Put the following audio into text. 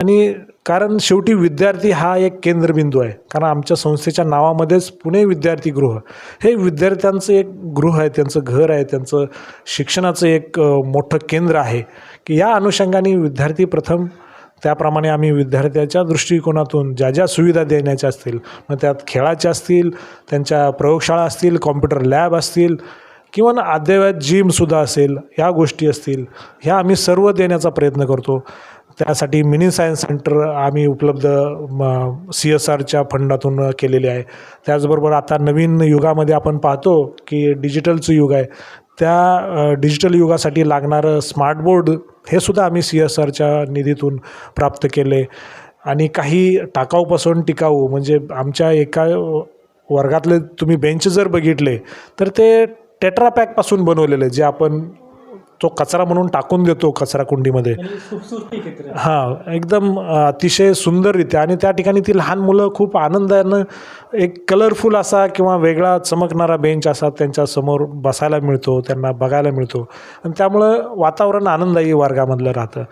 आणि कारण शेवटी विद्यार्थी हा एक केंद्रबिंदू आहे. कारण आमच्या संस्थेच्या नावामध्येच पुणे विद्यार्थी गृह. हे विद्यार्थ्यांचं एक गृह आहे त्यांचं घर आहे त्यांचं शिक्षणाचं एक मोठं केंद्र आहे की या अनुषंगाने विद्यार्थी प्रथम त्याप्रमाणे आम्ही विद्यार्थ्याच्या दृष्टिकोनातून ज्या ज्या सुविधा देण्याच्या असतील मग त्यात खेळाच्या असतील त्यांच्या प्रयोगशाळा असतील कॉम्प्युटर लॅब असतील किंवा अद्ययावत जिमसुद्धा असेल ह्या गोष्टी असतील ह्या आम्ही सर्व देण्याचा प्रयत्न करतो. त्यासाठी मिनी सायन्स सेंटर आम्ही उपलब्ध सी एस आरच्या फंडातून केलेले आहे. त्याचबरोबर आता नवीन युगामध्ये आपण पाहतो की डिजिटलचं युग आहे. त्या डिजिटल युगासाठी लागणारं स्मार्ट बोर्ड हे सुद्धा आम्ही सी एस आरच्या निधीतून प्राप्त केले. आणि काही टाकाऊपासून टिकाऊ म्हणजे आमच्या एका वर्गातले तुम्ही बेंच जर बघितले तर ते टेट्रापॅकपासून बनवलेले जे आपण तो कचरा म्हणून टाकून देतो कचरा कुंडीमध्ये. सुटसुटी चित्र हां एकदम अतिशय सुंदररित्या. आणि त्या ठिकाणी ती लहान मुलं खूप आनंदानं एक कलरफुल असा किंवा वेगळा चमकणारा बेंच असा त्यांच्यासमोर बसायला मिळतो त्यांना बघायला मिळतो. आणि त्यामुळं वातावरण आनंददायी वर्गामधलं राहतं.